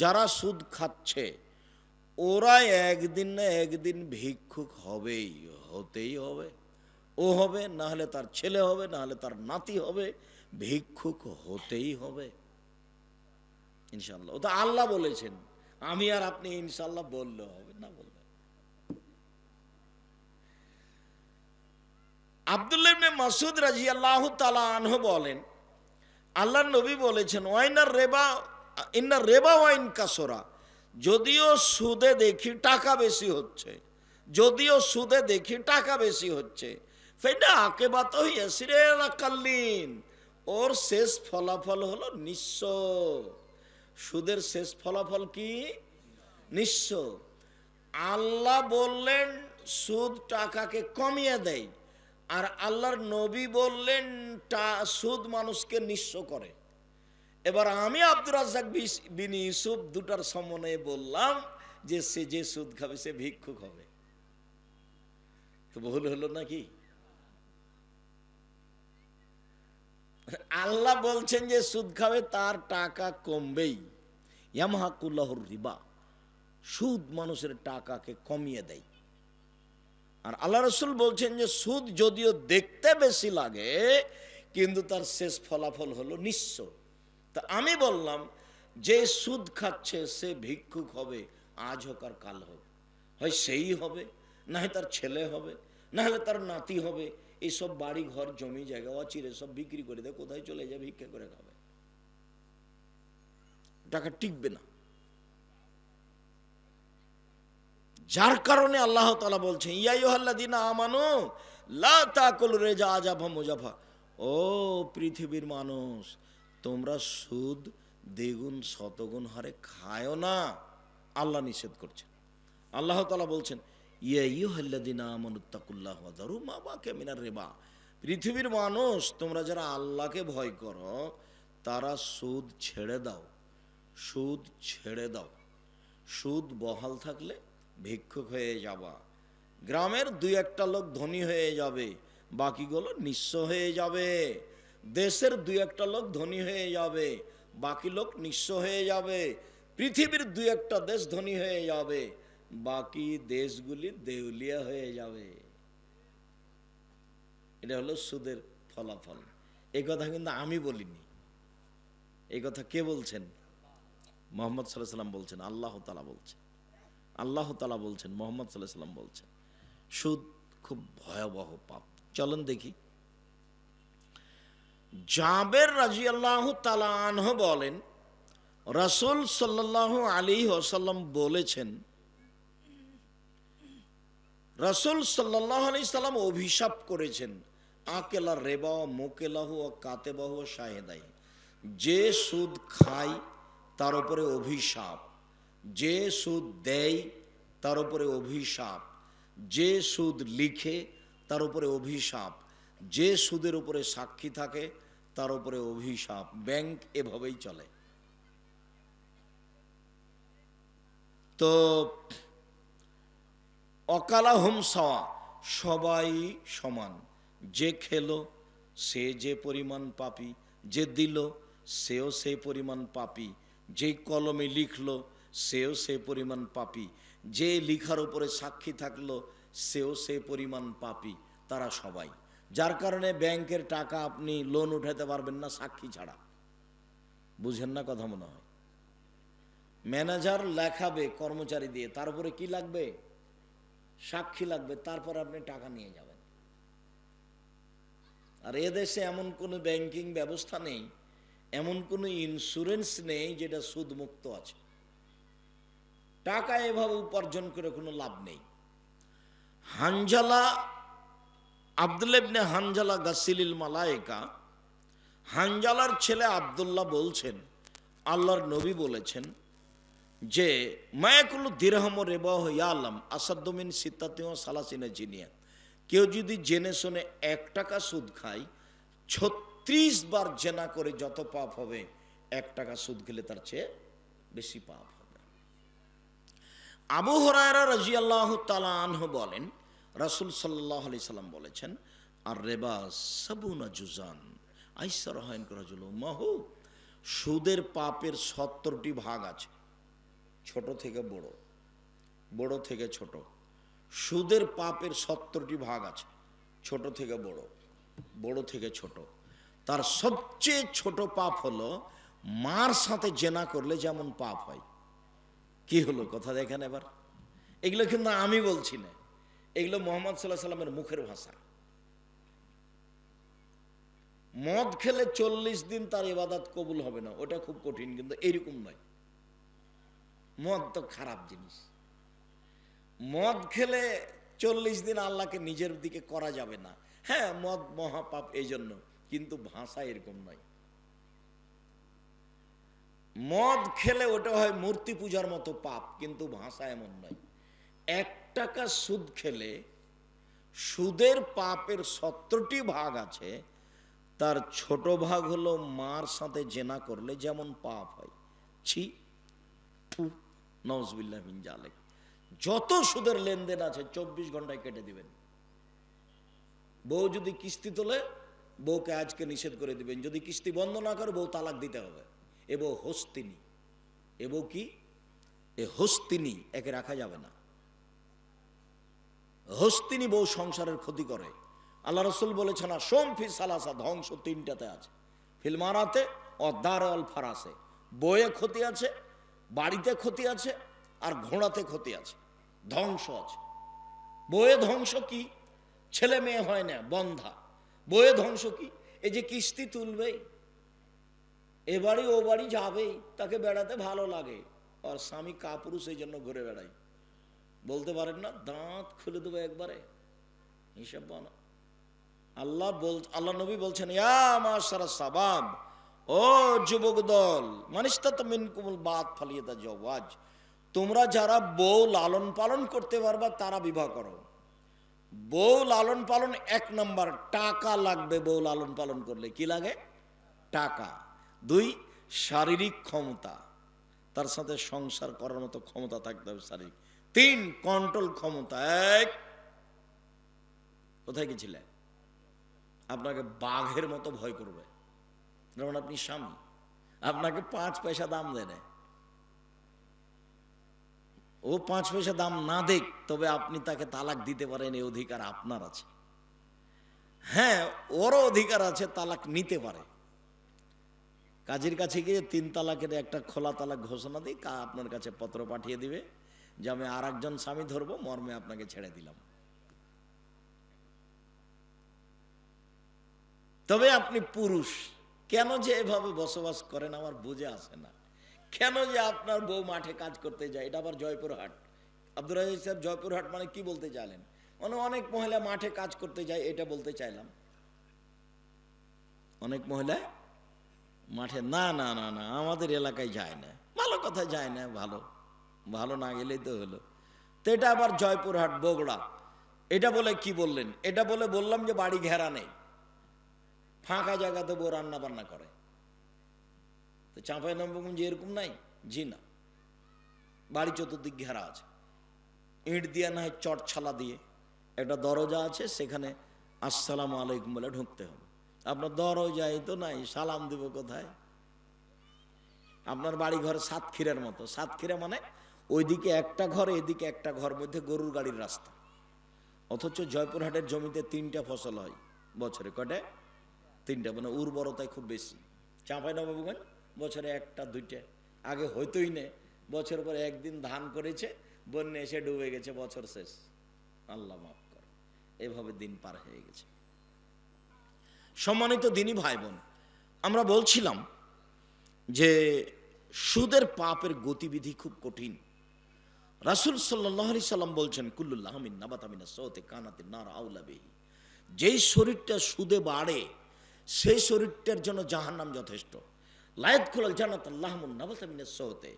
যারা সুদ খাচ্ছে ওরা একদিন না একদিন ভিক্ষুক হবেই, হতেই হবে। ও হবে, না হলে তার ছেলে হবে, না হলে তার নাতি হবে, ভিক্ষুক হতেই হবে। ইনশাল্লাহ ও তো আল্লাহ বলেছেন, আমি আর আপনি ইনশাল্লাহ বললে হবে না বললে। আব্দুল্লাহ ইবনে মাসুদ রাজিয়াল্লাহু তাআলা আনহু বলেন আল্লাহ নবী বলেছেন, ওয়াইনার রেবা ইন্নার রেবা ওয়াইন কাসরা। যদিও সুদে দেখি টাকা বেশি হচ্ছে, যদিও সুদে দেখি টাকা বেশি হচ্ছে। ফেনা আকে বাত হইয়াছিরে কাল্লিন, ওর শেষ ফলাফল হলো নিঃস্ব। সুদের শেষ ফলাফল কি? নিঃস্ব। আল্লাহ বললেন, সুদ টাকাকে কমিয়ে দেয়, আর আল্লাহর নবী বললেন সুদ মানুষকে নিঃস্ব করে। এবার আমি আব্দুর রাজ্জাক বিস- বিন ইউসুফ দুটার সমন্বয়ে বললাম যে সে যে সুদ খাবে, সে ভিক্ষুক হবে। তো ভুল হলো নাকি? আল্লাহ বলছেন যে সুদ খাবে, তার টাকা কমবেই। ইয়ামহাকুল্লাহর রিবা। সুদ মানুষের টাকাকে কমিয়ে দেয়। আর আল্লাহ রসুল বলছেন যে সুদ যদিও দেখতে বেশি লাগে, কিন্তু তার শেষ ফলাফল হলো নিঃস্ব। তা আমি বললাম, যে সুদ খাচ্ছে সে ভিক্ষুক হবে, আজ হোক আর কাল হোক। হয় সেই হবে, না তার ছেলে হবে, না হলে তার নাতি হবে। এইসব বাড়ি ঘর, জমি, জায়গা, অচিরে সব বিক্রি করে দেয় কোথায় চলে যায় ভিক্ষা করে খাবে। টাকা টিকবে না। যার কারণে আল্লাহ তালা বলছেন ইয়াইহাল্লাদিনা আমানু, লা রেজা আজাফা মুজাফা। ও পৃথিবীর মানুষ তোমরা সুদ, দ্বিগুণ, শতগুণ হারে খায়ও না। আল্লাহ নিষেধ করছেন। আল্লাহ তালা বলছেন রেবা। পৃথিবীর মানুষ, তোমরা যারা আল্লাহকে ভয় করো, তারা সুদ ছেড়ে দাও। সুদ ছেড়ে দাও। সুদ বহাল থাকলে ভিক্ষুক হয়ে যাবা। গ্রামের দুই একটা লোক ধনী হয়ে যাবে, বাকিগুলো নিঃস্ব হয়ে যাবে। দেশের দুই একটা লোক ধনী হয়ে যাবে, বাকি লোক নিঃস্ব হয়ে যাবে, পৃথিবীর দুই একটা দেশ ধনী হয়ে যাবে, বাকি দেশগুলি দেউলিয়া হয়ে যাবে। এটা হলো সুদের ফলাফল। এই কথা কিন্তু আমি বলিনি। এই কথা কে বলছেন? মোহাম্মদ সাল্লাহ সাল্লাম বলছেন, আল্লাহ তালা বলছেন। আল্লাহ তালা বলছেন, মোহাম্মদ সাল্লাহ সাল্লাম বলছেন। সুদ খুব ভয়াবহ পাপ। চলেন দেখি। জাবের রাজি আল্লাহ তালাহ বলেন, রাসুল সাল্লাহ আলী ওসাল্লাম বলেছেন, রাসুল সাল্লাহ আলি সাল্লাম অভিশাপ করেছেন, আকেলা রেবাহ মোকেলাহু ও কাতেবাহু শাহেদাই। যে সুদ খায়, তার উপরে অভিশাপ। যে সুদ দেয়, তার উপরে অভিশাপ। যে সুদ লিখে, তার উপরে অভিশাপ। যে সুদের উপরে সাক্ষী থাকে, তার উপরে অভিশাপ। ব্যাংক এভাবেই চলে। তো অকালা হোম সাওয়া, সবাই সমান। যে খেলো, সে যে পরিমাণ পাপি। যে দিল, সেও সেই পরিমাণ পাপি। যে কলমে লিখলো, সেও সে পরিমাণ পাপি। যে লিখার উপরে সাক্ষী থাকল, সেও সে পরিমাণ পাপি। তারা সবাই। যার কারণে ব্যাংকের টাকা আপনি লোন উঠাতে পারবেন না, সাক্ষী ছাড়া। বুঝেন না কথা মনে হয়? ম্যানেজার লেখাবে কর্মচারী দিয়ে তার উপরে কি লাগবে? সাক্ষী লাগবে, তারপর আপনি টাকা নিয়ে যাবেন। আর এদেশে এমন কোনো ব্যাংকিং ব্যবস্থা নেই, এমন কোনো ইন্স্যুরেন্স নেই যেটা সুদমুক্ত আছে। টাকা এভাবে উপার্জন করে কোনো লাভ নেই। হানজালা আবদুল্লাবনে হানজালা গাসিলিল মালায়েকা, হানজালার ছেলে আবদুল্লাহ বলছেন, আল্লাহর নবী বলেছেন যে, মায়াকুল দিরহম রেবাহ ইয়ালাম আসাদ্দমিন সিত্তাতিও সালাসিনা জিনিয়া। কেউ যদি জেনে শুনে এক টাকা সুদ খায়, ছত্রিশ বার জেনা করে যত পাপ হবে, এক টাকা সুদ খেলে তার চেয়ে বেশি পাপ হবে। আবু হরায়রা রাজি আল্লাহ তালাহ বলেন রাসুল সাল্লাহ আলি সাল্লাম বলেছেন, আর রেবা সাবুনা জুজান, আইসার হায়ন রাজুল মাহু সুদের পাপের সত্তরটি ভাগ আছে, ছোট থেকে বড় বড় থেকে ছোট, সুদের পাপের সত্তরটি ভাগ আছে, ছোট থেকে বড় বড় থেকে ছোট, তার সবচেয়ে ছোট পাপ হলো মার সাথে জেনা করলে যেমন পাপ হয়। কি হলো? কথা দেখেন এবার। এগুলো কিন্তু আমি বলছি না। এগুলো মোহাম্মদ সাল্লাহ সাল্লামের মুখের ভাষা। মদ খেলে চল্লিশ দিন তার ইবাদত কবুল হবে না, ওটা খুব কঠিন, কিন্তু এরকম নয়। মদ তো খারাপ জিনিস। মদ খেলে চল্লিশ দিন আল্লাহকে নিজের দিকে করা যাবে না। হ্যাঁ মদ মহাপাপ এই জন্য কিন্তু ভাষা এরকম নয়। মদ খেলে ওটা হয় মূর্তি পূজার মতো পাপ, কিন্তু ভাষা এমন নয়। এক টাকা সুদ খেলে সুদের পাপের সত্তরটি ভাগ আছে, তার ছোট ভাগ হলো মার সাথে জেনা করলে যেমন পাপ হয়। ছি নজবিল্লাহ জালেক। যত সুদের লেনদেন আছে, চব্বিশ ঘন্টায় কেটে দিবেন। বউ যদি কিস্তি তোলে, বউকে আজকে নিষেধ করে দিবেন। যদি কিস্তি বন্ধ না করে, বউ তালাক দিতে হবে। এ বউ হস্তিনী। এ বউ কি? এ হস্তিনী, একে রাখা যাবে না। হস্তিনী বউ সংসারের ক্ষতি করে। আল্লাহ রসুল বলেছেন না সোম ফি সালাসা ধ্বংস তিনটাতে আছে। ফিল্মারাতে অদ্দার অল ফারাসে। বইয়ে ক্ষতি আছে, বাড়িতে ক্ষতি আছে, আর ঘোড়াতে ক্ষতি আছে। ধ্বংস আছে। বইয়ে ধ্বংস কি? ছেলে মেয়ে হয় না, বন্ধা। বইয়ে ধ্বংস কি? এই যে কিস্তি তুলবে এ বাড়ি ও বাড়ি যাবেই, তাকে বেড়াতে ভালো লাগে। আর স্বামী কাপুরুষ, এই জন্য ঘুরে বেড়াই বলতে পারেন না, দাঁত খুলে দেবো একবারে। হিসাব বানা। আল্লাহ বল আল্লাহ নবী বলছেন ও যুবক দল মানিস্তা বাদ ফালিয়ে তা জওয়াজ। তোমরা যারা বউ লালন পালন করতে পারবা, তারা বিবাহ করো। বউ লালন পালন এক নাম্বার, টাকা লাগবে বউ লালন পালন করলে। কি লাগে? টাকা। দুই, শারীরিক ক্ষমতা। তার সাথে সংসার করার মতো ক্ষমতা থাকতে হবে শারীরিক। তিন কন্ট্রোল ক্ষমতা, এক কোথায় গেছিলে? আপনাকে বাঘের মতো ভয় করবে। যেমন আপনি স্বামী। আপনাকে পাঁচ পয়সা দাম দেয় ও পাঁচ পয়সা দাম না দেখ তবে আপনি তাকে তালাক দিতে পারেন এই অধিকার আপনার আছে। হ্যাঁ ওরও অধিকার আছে, তালাক নিতে পারে। কাজের কাছে গিয়ে তিন তালাকের একটা খোলা তালাক ঘোষণা দিই আপনার কাছে পত্র পাঠিয়ে দিবে। যে আমি আর একজন স্বামী ধরবো, মর্মে আপনাকে ছেড়ে দিলাম। তবে আপনি পুরুষ, কেন যে এভাবে বসবাস করেন আমার বুঝে আসে না। কেন যে আপনার বউ মাঠে কাজ করতে যায়, এটা আবার জয়পুরহাট। আব্দুর রাজিজ সাহেব, জয়পুরহাট মানে কি বলতে চাইলেন? মানে অনেক মহিলা মাঠে কাজ করতে যায়, এটা বলতে চাইলাম। অনেক মহিলা মাঠে, না না না না, আমাদের এলাকায় যায় না। ভালো কথা, যায় না, ভালো। ভালো না গেলেই তো হলো। তো এটা আবার জয়পুরহাট, বগড়া। এটা বলে কি বললেন? এটা বলে বললাম যে বাড়ি ঘেরা নেই। ফাঁকা জায়গাতে বউ রান্না বান্না করে। তো চাঁপাই নবগঞ্জ এরকম নাই? জি না। বাড়ি চতুর্দিক ঘেরা আছে। ইট দিয়ে না হয় চট ছালা দিয়ে একটা দরজা আছে, সেখানে আসসালাম আলাইকুম বলে ঢুকতে হবে। আপনার দরজাই তো নাই, সালাম দিব কোথায়? আপনার বাড়ি ঘর সাতক্ষীরার মতো। সাতক্ষীরা মানে ওইদিকে একটা ঘর, এদিকে একটা ঘর মধ্যে গরুর গাড়ির রাস্তা। অথচ জয়পুরহাটের জমিতে তিনটা ফসল হয় বছরে কটে তিনটা মানে উর্বরতায় খুব বেশি। চাঁপাই নবাবগঞ্জ বছরে একটা, দুইটা। আগে হইতোই নে। বছর পরে একদিন ধান করেছে, বন্যা এসে ডুবে গেছে, বছর শেষ। আল্লাহ মাফ কর। এভাবে দিন পার হয়ে গেছে। সম্মানিত দিনী ভাই বোন আমরা বলছিলাম যে সুদের পাপের গতিবিধি খুব কঠিন। রাসুল সাল্লাহ সাল্লাম বলছেন, কুল্লুল্লাহ নাবাতামিনা কানাতে নার আউলাবেহি যেই শরীরটা সুদে বাড়ে, সেই শরীরটার জন্য জাহান্নাম যথেষ্ট। লায়ত খোলাল জান্নাত আল্লাহমুন নাবাতামিনা সৌতে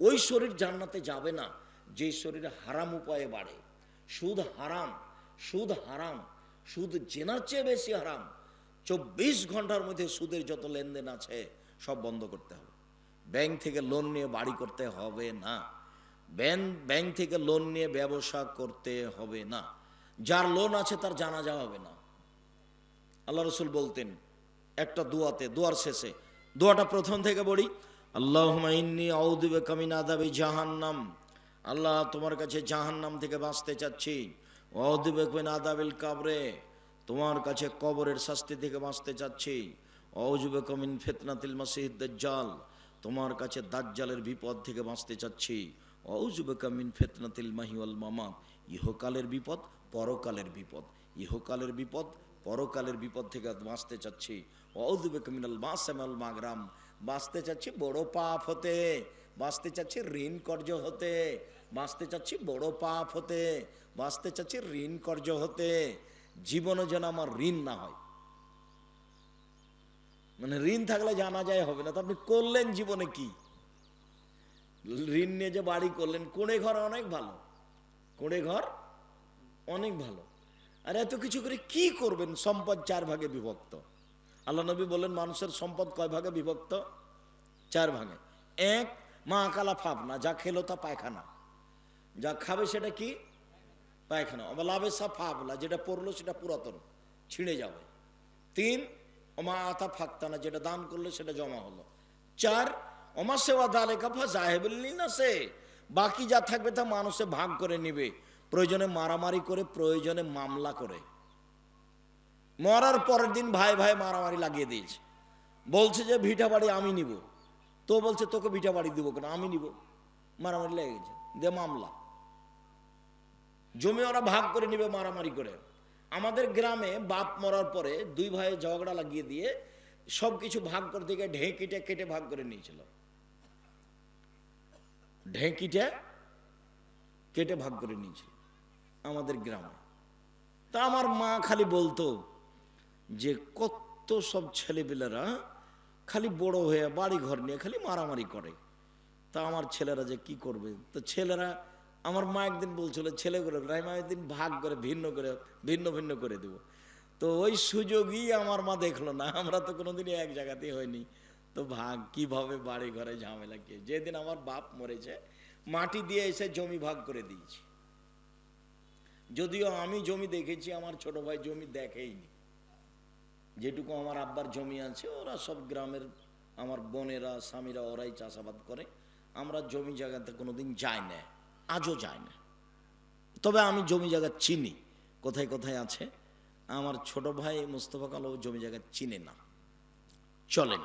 ওই শরীর জান্নাতে যাবে না, যে শরীরে হারাম উপায়ে বাড়ে। সুদ হারাম সুদ হারাম, সুদ জেনার চেয়ে বেশি হারাম। চব্বিশ ঘণ্টার মধ্যে সুদের যত লেনদেন আছে, সব বন্ধ করতে হবে। ব্যাংক থেকে লোন নিয়ে বাড়ি করতে হবে না। ব্যাংক ব্যাংক থেকে লোন নিয়ে ব্যবসা করতে হবে না। যার লোন আছে তার জানা যাওয়া হবে না। আল্লাহ রসুল বলতেন, একটা দোয়াতে, দোয়ার শেষে, দোয়াটা প্রথম থেকে বলি আল্লাহ ইন্নি আউদিবে কামিন আদাবি জাহান্নাম। আল্লাহ, তোমার কাছে জাহান্নাম থেকে বাঁচতে চাচ্ছি। অউদিবে কামিন কাবরে। তোমার কাছে কবরের শাস্তি থেকে বাঁচতে চাচ্ছি। কামিন ফেতনাতিল মাসিদ দাজ্জাল। তোমার কাছে দাজ্জালের বিপদ থেকে বাঁচতে চাচ্ছি। অউজুবে কামিন ফেতনাতিল মাহিওয়াল মামা ইহকালের বিপদ, পরকালের বিপদ। ইহকালের বিপদ, পরকালের বিপদ থেকে বাঁচতে চাচ্ছি। অউদুবে কামিনাল মাসামাল মাগরাম। বাঁচতে চাচ্ছি বড় পাপ হতে। বাঁচতে চাচ্ছি ঋণ কর্য হতে। বাঁচতে চাচ্ছি বড় পাপ হতে। বাঁচতে চাচ্ছি ঋণ কর্য হতে। জীবনে যেন আমার ঋণ না হয়। মানে ঋণ থাকলে জানা যায় হবে না। তো আপনি করলেন জীবনে কি? ঋণ নিয়ে যে বাড়ি করলেন, কোণে ঘর অনেক ভালো। কোণে ঘর অনেক ভালো। আর এত কিছু করে কি করবেন? সম্পদ চার ভাগে বিভক্ত। আল্লাহ নবী বললেন, মানুষের সম্পদ কয় ভাগে বিভক্ত? চার ভাগে। এক, মা কালা ফাবনা যা খেলো তা পায়খানা। যা খাবে সেটা কি? পায়খানা। অবলাবে সা ফাবলা যেটা পড়ল সেটা পুরাতন, ছিঁড়ে যাবে। তিন, অমা আতা ফাক্তানা, যেটা দান করল সেটা জমা হলো। চার অমা সেবা দালে কাফা জাহেবুল্লি না সে বাকি যা থাকবে তা মানুষে ভাগ করে নিবে। প্রয়োজনে মারামারি করে, প্রয়োজনে মামলা করে। মরার পরের দিন ভাই ভাই মারামারি লাগিয়ে দিয়েছে। বলছে যে, ভিটা বাড়ি আমি নিব। তো বলছে, তোকে ভিটা বাড়ি দিব কেন? আমি নিব। মারামারি লেগে গেছে। দে মামলা। জমি ওরা ভাগ করে নিবে মারামারি করে। আমাদের গ্রামে বাপ মরার পরে দুই ভাই ঝগড়া লাগিয়ে দিয়ে সব কিছু ভাগ করে দিকে ঢেঁকিটে কেটে ভাগ করে নিয়েছিল। ঢেঁকিটে কেটে ভাগ করে নিয়েছিল আমাদের গ্রামে। তা আমার মা খালি বলতো যে, কত সব ছেলেপিলেরা খালি বড় হয়ে বাড়ি ঘর নিয়ে খালি মারামারি করে। তা আমার ছেলেরা যে কি করবে? তো ছেলেরা, আমার মা একদিন বলছিল ছেলেগুলো রাইমা একদিন ভাগ করে, ভিন্ন করে, ভিন্ন ভিন্ন করে দেব। তো ওই সুযোগই আমার মা দেখল না। আমরা তো কোনোদিনই এক জায়গাতেই হয়নি। তো ভাগ, কীভাবে বাড়ি ঘরে ঝামেলা কে? যেদিন আমার বাপ মরেছে, মাটি দিয়ে এসে জমি ভাগ করে দিয়েছি। যদিও আমি জমি দেখেছি, আমার ছোট ভাই জমি দেখেইনি। যেটুকু আমার আব্বার জমি আছে, ওরা সব গ্রামের আমার বোনেরা, স্বামীরা ওরাই চাষাবাদ করে। আমরা জমি জায়গাতে কোনোদিন যাই না, আজও যাই না। তবে আমি জমি জায়গা চিনি, কোথায় কোথায় আছে। আমার ছোট ভাই মোস্তফা কালো জমি জায়গা চিনে না। চলেন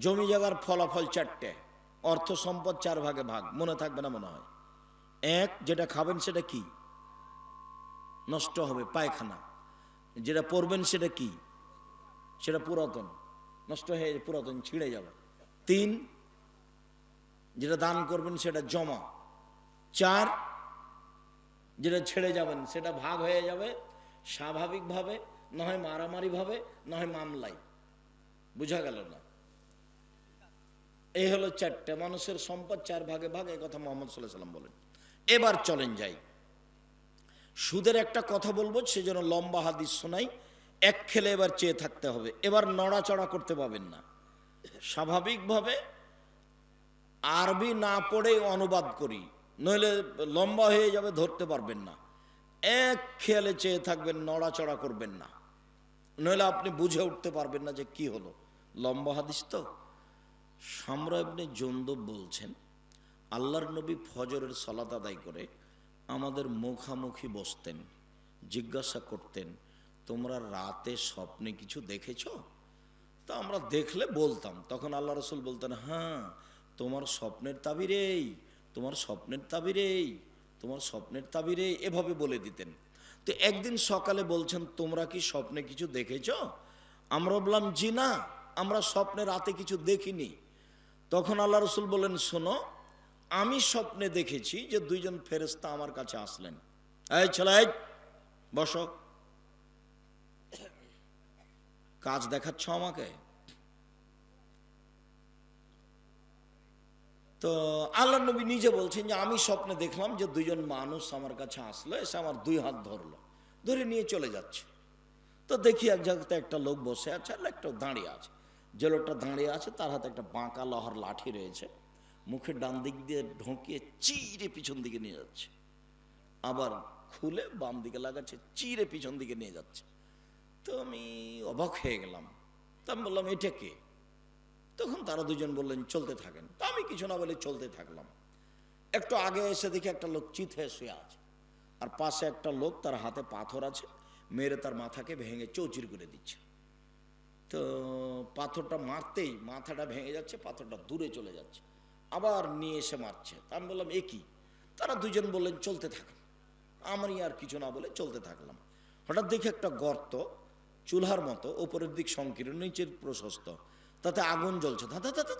জমি জায়গার ফলাফল চারটে, অর্থ সম্পদ চার ভাগে ভাগ, মনে থাকবে না মনে হয়। এক, যেটা খাবেন সেটা কি? নষ্ট হবে, পায়খানা। যেটা পরবেন সেটা কি? সেটা পুরাতন। নষ্ট হয়ে পুরাতন, ছিঁড়ে যাবে। তিন, যেটা দান করবেন সেটা জমা। চার, যেটা ছেড়ে যাবেন সেটা ভাগ হয়ে যাবে, স্বাভাবিকভাবে, নয় মারামারিভাবে নয় মামলায়। বুঝা গেল না? এই হলো চারটে। মানুষের সম্পদ চার ভাগে ভাগ, এই কথা মোহাম্মদ সাল্লাহ সাল্লাম বলেন। এবার চলেন যাই। সুদের একটা কথা বলব সেজন্য লম্বা হাদিস শোনাই। এক খেলে এবার চেয়ে থাকতে হবে। এবার নড়াচড়া করতে পাবেন না। স্বাভাবিকভাবে আরবি না পড়েই অনুবাদ করি, নইলে লম্বা হয়ে যাবে, ধরতে পারবেন না। এক খেয়ালে চেয়ে থাকবেন, নড়াচড়া করবেন না। নইলে আপনি বুঝে উঠতে পারবেন না যে কি হলো। লম্বা হাদিস তো? সামরা ইবনে জন্দব বলছেন, আল্লাহর নবী ফজরের সলাত আদায় করে আমাদের মুখামুখি বসতেন, জিজ্ঞাসা করতেন, তোমরা রাতে স্বপ্নে কিছু দেখেছ? তা আমরা দেখলে বলতাম। তখন আল্লাহ রসুল বলতেন হ্যাঁ তোমার স্বপ্নের তাবির এই তোমার স্বপ্নের তাবির এই তোমার স্বপ্নের তাবির এভাবে বলে দিতেন। তো একদিন সকালে বলছেন, তোমরা কি স্বপ্নে কিছু দেখেছ? আমরা বললাম, জি না, আমরা স্বপ্নে রাতে কিছু দেখিনি। তখন আল্লাহ রসুল বলেন শোনো, আমি স্বপ্নে দেখেছি যে দুইজন ফেরেস্তা আমার কাছে আসলেন। এই ছেলে বসো। কাজ দেখাচ্ছ আমাকে? তো আল্লাহ নবী নিজে বলছেন যে, আমি স্বপ্নে দেখলাম যে দুইজন মানুষ আমার কাছে আসলো, এসে আমার দুই হাত ধরলো, ধরে নিয়ে চলে যাচ্ছে। তো দেখি এক জায়গাতে একটা লোক বসে আছে আর একটা দাঁড়িয়ে আছে। যে লোকটা দাঁড়িয়ে আছে, তার হাতে একটা বাঁকা লোহার লাঠি রয়েছে। মুখে ডান দিক দিয়ে ঢোকিয়ে চিরে পিছন দিকে নিয়ে যাচ্ছে। আবার খুলে বাম দিকে লাগাচ্ছে, চিরে পিছন দিকে নিয়ে যাচ্ছে। তো আমি অবাক হয়ে গেলাম। তো আমি বললাম, এটা কে? তখন তারা দুজন বললেন, চলতে থাকেন। তা আমি কিছু না বলে চলতে থাকলাম। একটু আগে এসে দেখি একটা লোক চিত হয়ে শুয়ে আছে। আর পাশে একটা লোক তার হাতে পাথর আছে, মেরে তার মাথাকে ভেঙে চৌচির করে দিচ্ছে। তো পাথরটা মারতেই মাথাটা ভেঙে যাচ্ছে, পাথরটা দূরে চলে যাচ্ছে। আবার নিয়ে এসে মারছে। তা আমি বললাম, এ কি? তারা দুজন বললেন, চলতে থাকেন আমারই আর কিছু না বলে চলতে থাকলাম। হঠাৎ দেখি একটা গর্ত চুলহার মতো, ওপরের দিক সংকীর্ণ, নিচের প্রশস্ত। তাতে আগুন জ্বলছে ধাঁধা ধাঁধা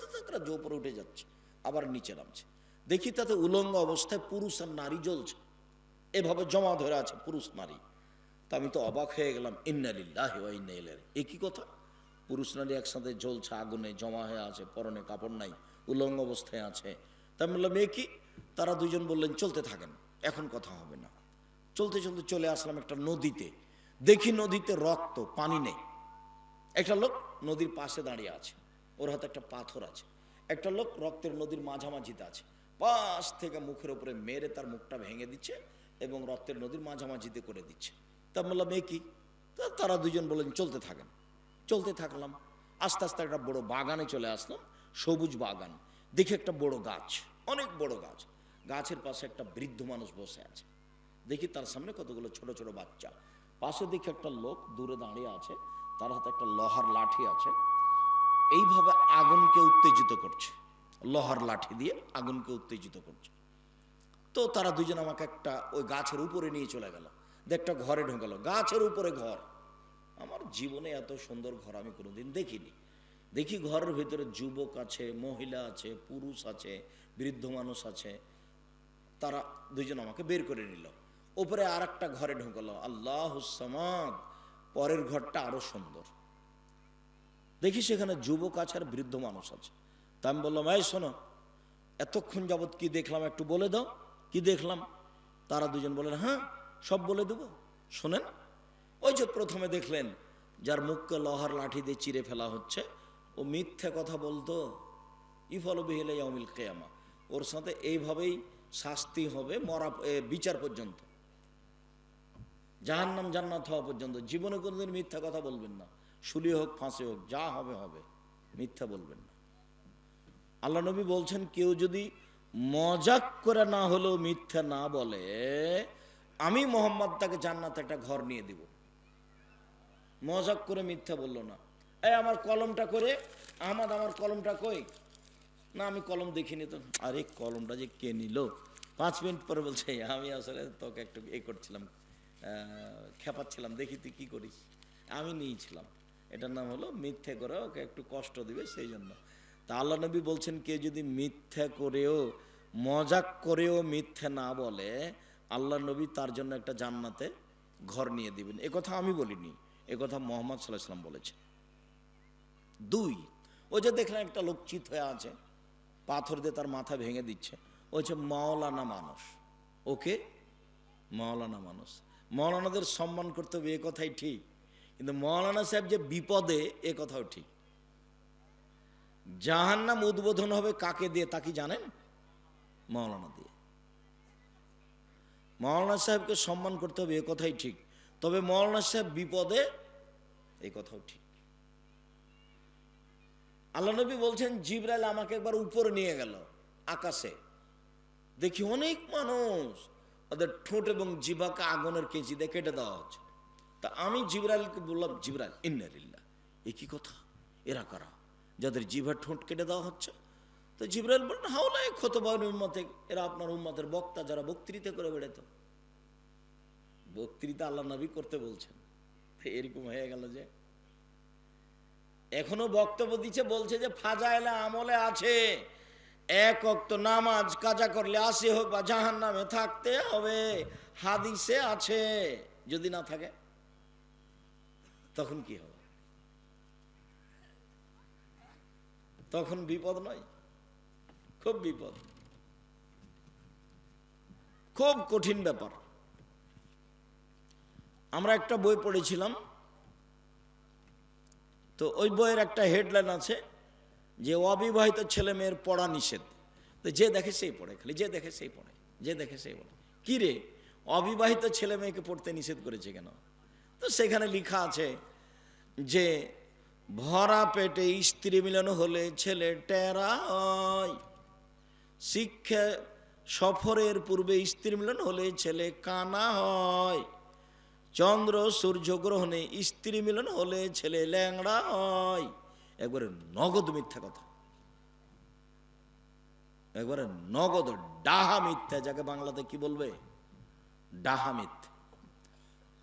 উঠে যাচ্ছে, আবার নিচে নামছে। দেখি তাতে উলঙ্গ অবস্থায় পুরুষ আর নারী জ্বলছে। এভাবে জমা ধরে আছে পুরুষ নারী। তা আমি তো অবাক হয়ে গেলাম ইন্নালিল্লাহ এ কি কথা? পুরুষ নারী একসাথে জ্বলছে, আগুনে জমা হয়ে আছে, পরনে কাপড় নাই, উলঙ্গ অবস্থায় আছে। তা আমি বললাম এ কি? তারা দুজন বললেন, চলতে থাকেন, এখন কথা হবে না। চলতে চলতে চলে আসলাম একটা নদীতে। দেখি নদীতে রক্ত, পানি নেই। একটা লোক নদীর পাশে দাঁড়িয়ে আছে, ওর হাতে একটা পাথর আছে। একটা লোক রক্তের নদীর মাঝামাঝিতে আছে। পাশ থেকে মুখের উপরে মেরে তার মুখটা ভেঙে দিচ্ছে এবং রক্তের নদীর মাঝামাঝিতে করে দিচ্ছে। তা বললাম এ কি? তারা দুজন বললেন, চলতে থাকেন। চলতে থাকলাম। আস্তে আস্তে একটা বড় বাগানে চলে আসলাম, সবুজ বাগান। দেখি একটা বড় গাছ, অনেক বড় গাছ। গাছের পাশে একটা বৃদ্ধ মানুষ বসে আছে। দেখি তার সামনে কতগুলো ছোট ছোট বাচ্চা। পাশে দেখি একটা লোক দূরে দাঁড়িয়ে আছে, তার হাতে একটা লোহার লাঠি আছে। এইভাবে আগুনকে উত্তেজিত করছে। লোহার লাঠি দিয়ে আগুনকে উত্তেজিত করছে। তো তারা দুজন আমাকে একটা ওই গাছের উপরে নিয়ে চলে গেল। একটা ঘরে ঢোকালো। গাছের উপরে ঘর। আমার জীবনে এত সুন্দর ঘর আমি কোনোদিন দেখিনি। দেখি ঘরের ভিতরে যুবক আছে, মহিলা আছে, পুরুষ আছে, বৃদ্ধ মানুষ আছে। তারা দুজন আমাকে বের করে নিল। উপরে আর একটা ঘরে ঢুকলো, আল্লাহ সামাদ, পরের ঘরটা আরও সুন্দর। দেখি সেখানে যুবক আছে আর বৃদ্ধ মানুষ আছে। তা আমি বললাম, এই শোনো, এতক্ষণ যাবৎ কি দেখলাম একটু বলে দাও, কি দেখলাম? তারা দুজন বলেন হ্যাঁ সব বলে দেবো, শোনেন। ওই যে প্রথমে দেখলেন, যার মুখকে লোহার লাঠি দিয়ে চিরে ফেলা হচ্ছে, ও মিথ্যে কথা বলতো ইফল বিহেলে অমিল কেয়ামা। ওর সাথে এইভাবেই শাস্তি হবে মরা বিচার পর্যন্ত। জাহান্নাম জান্নাত হওয়া পর্যন্ত। জীবনে কোনোদিন মিথ্যা কথা বলবেন না। শুলি হোক, ফাঁসি হোক, যা হবে হবে। মিথ্যা বলবেন না। আল্লাহ নবী বলছেন, কেউ যদি মজাক করে না হলেও মিথ্যা না বলে, আমি মোহাম্মদ তাকে জান্নাতে একটা ঘর নিয়ে দিব। মজাক করে মিথ্যা বলল না। এই আমার কলমটা করে, আহমদ, আমার কলমটা কই? না, আমি কলম দেখিনি তো। আরে, কলমটা যে কে নিল? পাঁচ মিনিট পরে বলছে, আমি আসলে তোকে একটু এ করছিলাম খেপাচ্ছিলাম, দেখি তুই কি করিস। আমি নিয়েছিলাম। এটার নাম হলো মিথ্যে করে ওকে একটু কষ্ট দিবে, সেই জন্য। তা আল্লাহ নবী বলছেন কে যদি মিথ্যা করেও, মজাক করেও মিথ্যে না বলে, আল্লাহ নবী তার জন্য একটা জান্নাতে ঘর নিয়ে দিবেন। এ কথা আমি বলিনি। এ কথা মোহাম্মদ সাল্লাহ সাল্লাম বলেছে দুই ওই যে দেখলেন একটা লোক চিত হয়ে আছে, পাথর দিয়ে তার মাথা ভেঙে দিচ্ছে, ও হচ্ছে মাওলানা মানুষ। ওকে? মাওলানা মানুষ। মৌলানাদের সম্মান করতে হবে, এ কথাই ঠিক। কিন্তু মৌলানা সাহেব যে বিপদে, এ কথাও ঠিক। জাহান্নাম উদ্বোধন হবে কাকে দিয়ে তা কি জানেন? মৌলানা দিয়ে। মৌলানা সাহেবকে সম্মান করতে হবে, এ কথাই ঠিক। তবে মৌলানা সাহেব বিপদে এই কথাও ঠিক। আল্লাহ নবী বলছেন, জিব্রাইল আমাকে একবার উপরে নিয়ে গেল আকাশে। দেখি অনেক মানুষ ওদের ঠোঁট এবং জিভাকে আগুনের কেজি দিয়ে কেটে দেওয়া হচ্ছে। তা আমি জিব্রাইলকে বললাম, জিব্রাইল ইন্নারিল্লা এ কি কথা? এরা করা? যাদের জিভার ঠোঁট কেটে দেওয়া হচ্ছে? তো জিব্রাইল বললেন হাওলাই ক্ষতবান উম্মতে, এরা আপনার উম্মতের বক্তা যারা বক্তৃতা করে বেড়াতো বক্তৃতা আল্লাহ নবী করতে বলছেন। এরকম হয়ে গেল যে, এখনও বক্তব্য দিচ্ছে, বলছে যে, ফাজাইলে আমলে আছে। এক অক্ত নামাজ কাজা করলে আসে হোক বা জাহান নামে থাকতে হবে, হাদিসে আছে। যদি না থাকে, তখন কি হবে? তখন বিপদ নয়, খুব বিপদ। খুব কঠিন ব্যাপার। আমরা একটা বই পড়েছিলাম। তো ওই বইয়ের একটা হেডলাইন আছে যে অবিবাহিত ছেলে মেয়ের পড়া নিষেধ। তো যে দেখে সেই পড়ে খালি, যে দেখে সেই পড়ে, যে দেখে সেই পড়ে। কি রে? অবিবাহিত ছেলে মেয়েকে পড়তে নিষেধ করেছে কেন? তো সেখানে লেখা আছে যে, ভরা পেটে স্ত্রী মিলন হলে ছেলে টেরা হয় শিক্ষা সফরের পূর্বে স্ত্রী মিলন হলে ছেলে কানা হয়। চন্দ্র, সূর্য, গ্রহণে স্ত্রী মিলন হলে ছেলে ল্যাংড়া হয়। একবারে নগদ মিথ্যা কথা। একবারে নগদ ডাহা মিথ্যা। যাকে বাংলাতে কি বলবে? ডাহা মিথ্যা।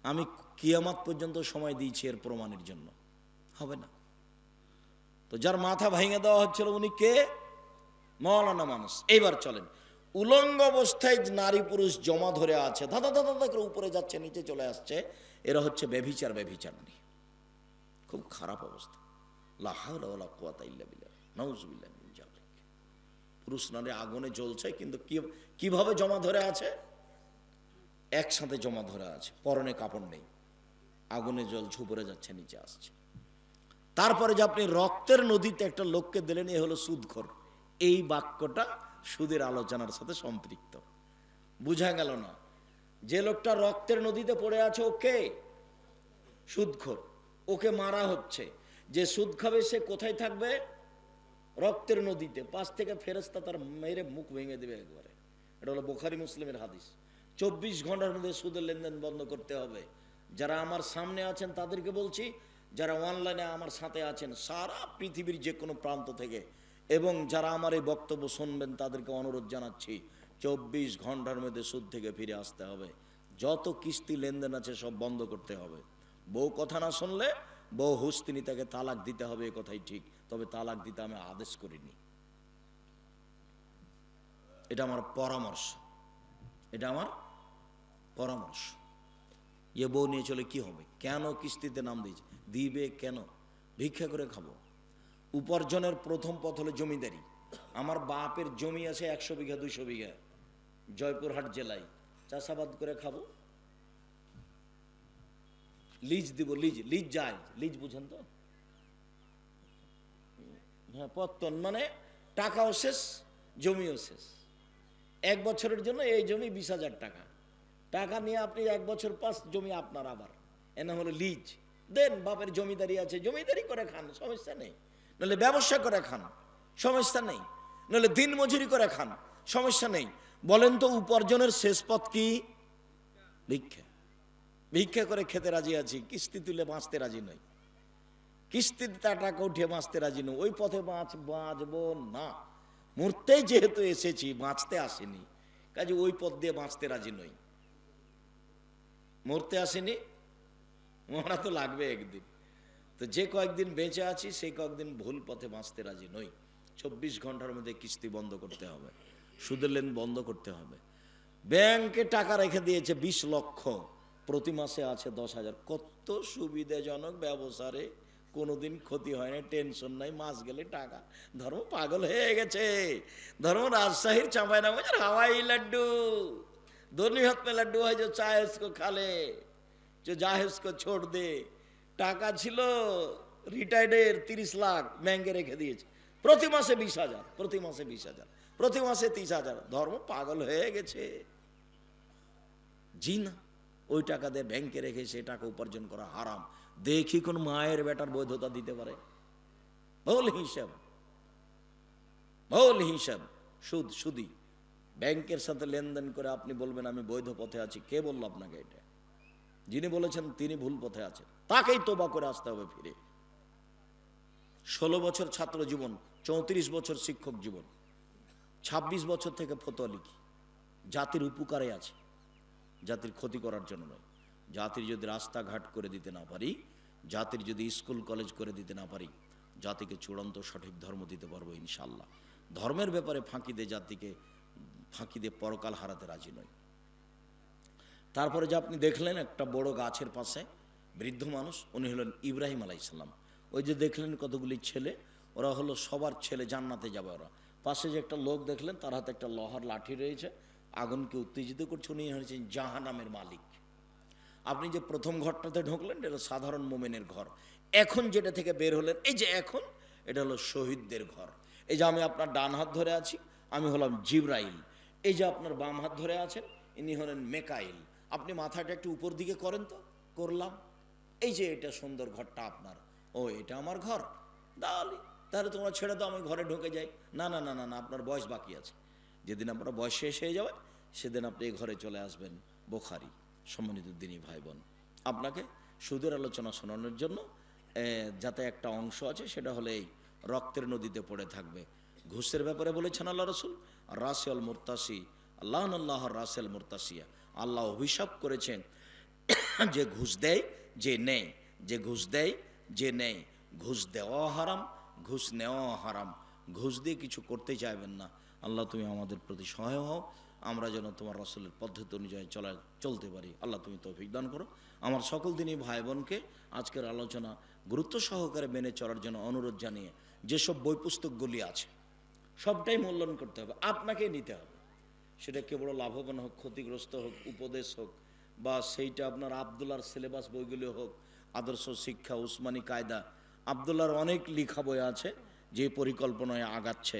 আমি কিয়ামাত পর্যন্ত সময় দিয়েছি এর প্রমাণের জন্য। হবে না। তো যার মাথা ভেঙে দেওয়া হচ্ছিল উনি কে? মৌলানা মানুষ এইবার চলেন। উলঙ্গ অবস্থায় নারী পুরুষ জমা ধরে আছে। ধাঁধা ধাঁধা ধাঁধা করে উপরে যাচ্ছে, নিচে চলে আসছে। এরা হচ্ছে বেভিচার বেভিচারণী খুব খারাপ অবস্থা। পুরুষ নারী আগুনে জ্বলছে, কিন্তু কীভাবে জমা ধরে আছে? একসাথে জমা ধরে আছে। পরনে কাপড় নেই। আগুনে জল ঝুপরে যাচ্ছে, নিচে আসছে। তারপরে যে আপনি রক্তের নদীতে একটা লোককে দিলেন, এ হলো সুদখোর। এই বাক্যটা সুদের আলোচনার সাথে সম্পৃক্ত। বুঝা গেল না। যে লোকটা রক্তের নদীতে পড়ে আছে ওকে সুদখোর। ওকে মারা হচ্ছে। যে সুদ খাবে, সে কোথায় থাকবে? রক্তের নদীতে। পাশ থেকে ফেরস্তা তার মেরে মুখ ভেঙে দেবে একবারে। এটা হলো বোখারি মুসলিমের হাদিস। চব্বিশ ঘণ্টার মধ্যে সুদের লেনদেন বন্ধ করতে হবে। যারা আমার সামনে আছেন, তাদেরকে বলছি, যারা অনলাইনে আমার সাথে আছেন, সারা পৃথিবীর যে কোনো প্রান্ত থেকে এবং যারা আমার এই বক্তব্য শুনবেন, তাদেরকে অনুরোধ জানাচ্ছি, চব্বিশ ঘণ্টার মধ্যে সুদ থেকে ফিরে আসতে হবে। যত কিস্তি লেনদেন আছে, সব বন্ধ করতে হবে। বউ কথা না শুনলে, বউ হুস্তিনি তাকে তালাক দিতে হবে, এ কথাই ঠিক। তবে তালাক দিতে আমি আদেশ করিনি। এটা আমার পরামর্শ। এটা আমার পরামর্শ। এ বউ নিয়ে চলে কি হবে? কেন কিস্তিতে নাম দিয়েছে? দিবে কেন? ভিক্ষা করে খাব। উপার্জনের প্রথম পথ হলো জমিদারি। আমার বাপের জমি আছে একশো বিঘা, দুইশো বিঘা। জয়পুরহাট জেলায়। চাষাবাদ করে খাব। লিজ দিব, লিজ লিজ যায়। লিজ বুঝেন তো? হ্যাঁ পত্তন মানে টাকাও শেষ, জমিও শেষ। এক বছরের জন্য এই জমি বিশ হাজার টাকা। টাকা নিয়ে আপনি এক বছর পাস জমি আপনার আবার। এনা হলো লিজ। দেন, বাপের জমিদারি আছে, জমিদারি করে খান, সমস্যা নেই। নাহলে ব্যবসা করে খান, সমস্যা নেই। নাহলে দিন মজুরি করে খান, সমস্যা নেই। বলেন তো উপার্জনের শেষ পথ কি? ভিক্ষা। ভিক্ষা করে খেতে রাজি আছি, কিস্তি তুলে বাঁচতে রাজি নই। কিস্তিতে তার টাকা উঠিয়ে বাঁচতে রাজি নই। ওই পথে বাঁচ বাঁচবো না। মরতেই যেহেতু এসেছি, বাঁচতে আসেনি, কাজে ওই পথ দিয়ে বাঁচতে রাজি নই। মরতে আসেনি? মরা তো লাগবে একদিন। তো যে কয়েকদিন বেঁচে আছি, সেই কয়েকদিন ভুল পথে বাঁচতে রাজি নই। চব্বিশ ঘণ্টার মধ্যে কিস্তি বন্ধ করতে হবে, সুদের লেন বন্ধ করতে হবে। ব্যাংকে টাকা রেখে দিয়েছে ২০ লক্ষ, প্রতি মাসে আছে দশ হাজার। কত সুবিধাজনক ব্যবসারে কোনোদিন ক্ষতি হয় না টেনশন নাই, মাস গেলে টাকা। ধর্ম পাগল হয়ে গেছে। ধর্ম রাজশাহীর চাপায় না বোঝার হাওয়াই লাড্ডু। দোনি হাত লাড্ডু হয়, যে চায়েসকো খালে, যে জাহেজকে ছোট দে। টাকা ছিল রিটায়ার্ডের তিরিশ লাখ ব্যাংকে রেখে দিয়েছে। প্রতি মাসে বিশ হাজার, প্রতি মাসে বিশ হাজার, প্রতি মাসে তিরিশ হাজার। ধর্ম পাগল হয়ে গেছে। জি না, ওই টাকা দিয়ে ব্যাংকে রেখে সেই টাকা উপার্জন করা হারাম। দেখি কোন মায়ের বেটার বৈধতা দিতে পারে। ভুল হিসাব ভুল হিসাব। সুদ, সুদি। ব্যাংকের সাথে লেনদেন করে আপনি বলবেন, আমি বৈধ পথে আছি। কে বলল আপনাকে এটা? যিনি বলেছেন, তিনি ভুল পথে আছেন। তাকেই তোবা করে আসতে হবে ফিরে। ষোলো বছর ছাত্র জীবন, চৌত্রিশ বছর শিক্ষক জীবন ২৬ বছর থেকে ফতোয়া লিখি। জাতির উপকারে আছে। জাতির ক্ষতি করার জন্য নয়। জাতির যদি রাস্তাঘাট করে দিতে না পারি, জাতির যদি স্কুল, কলেজ করে দিতে না পারি, জাতিকে চূড়ান্ত সঠিক ধর্ম দিতে পারব ইনশাল্লাহ ধর্মের ব্যাপারে ফাঁকি দিয়ে জাতিকে, ফাঁকি দিয়ে পরকাল হারাতে রাজি নয় তারপরে যে আপনি দেখলেন একটা বড় গাছের পাশে বৃদ্ধ মানুষ, উনি হলেন ইব্রাহিম আলাইসাল্লাম ওই যে দেখলেন কতগুলি ছেলে, ওরা হলো সবার ছেলে, জান্নাতে যাবে ওরা। পাশে যে একটা লোক দেখলেন, তার হাতে একটা লোহার লাঠি রয়েছে, আগুনকে উত্তেজিত করছে, উনি হচ্ছেন জাহানামের মালিক। আপনি যে প্রথম ঘরটাতে ঢুকলেন, এটা সাধারণ মোমেনের ঘর। এখন যেটা থেকে বের হলেন, এই যে এখন, এটা হলো শহীদদের ঘর। এই যে আমি আপনার ডান হাত ধরে আছি, আমি হলাম জিব্রাইল। এই যে আপনার বাম হাত ধরে আছেন, ইনি হলেন মেকাইল। আপনি মাথাটা একটু উপর দিকে করেন তো, করলাম। এই যে এটা সুন্দর ঘরটা আপনার। ও, এটা আমার ঘর। তাহলে তাহলে তোমরা ছেড়ে দাও, আমি ঘরে ঢুকে যাই। না না না না না, আপনার বয়স বাকি আছে। যেদিন আপনার বয়স শেষ হয়ে যাবে, সেদিন আপনি এই ঘরে চলে আসবেন, বোখারি, সম্মানিত দিনী ভাই বোন আপনাকে সুদের আলোচনা শোনানোর জন্য যাতে একটা অংশ আছে, সেটা হলে এই, রক্তের নদীতে পড়ে থাকবে। ঘুষের ব্যাপারে বলেছেন আল্লাহ রসুল, রাসেল মুরতাসি আল্লাহ আল্লাহ রাসেল মুরতাসিয়া। আল্লাহ অভিশাপ করেছেন যে ঘুষ দেয় যে নেয় যে ঘুষ দেয়, যে নেয় ঘুষ দেওয়া হারাম, ঘুষ নেওয়া হারাম। ঘুষ দিয়ে কিছু করতে চাইবেন না। আল্লাহ তুমি আমাদের প্রতি সহায় হও। আমরা যেন তোমার রসলের পদ্ধতি অনুযায়ী চলা, চলতে পারি। আল্লাহ তুমি তৌফিক দান করো। আমার সকল দিনই ভাই বোনকে আজকের আলোচনা গুরুত্ব সহকারে মেনে চলার জন্য অনুরোধ জানিয়ে যেসব বই পুস্তকগুলি আছে, সবটাই মূল্যায়ন করতে হবে। আপনাকে নিতে হবে। সেটা কেবল লাভবান হোক, ক্ষতিগ্রস্ত হোক, উপদেশ হোক বা সেইটা আপনার আবদুল্লার সিলেবাস বইগুলি হোক, আদর্শ শিক্ষা, উসমানী কায়দা আবদুল্লার অনেক লিখা বই আছে যে পরিকল্পনায় আগাচ্ছে।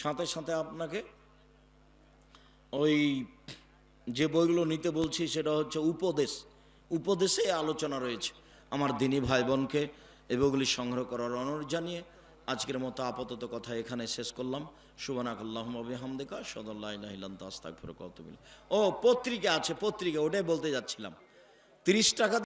সাথে সাথে আপনাকে ওই যে বইগুলো নিতে বলছি সেটা হচ্ছে উপদেশ। উপদেশে আলোচনা রয়েছে। আমার দিনী ভাই বোনকে এই বইগুলি সংগ্রহ করার অনুরোধ জানিয়ে আজকের মতো আপাতত কথা এখানে শেষ করলাম। সুবানাক আল্লাহ হামদেকা সদল্লাহ আস্তাক ফেরক ও, পত্রিকা আছে, পত্রিকা, ওটাই বলতে যাচ্ছিলাম। তিরিশ টাকা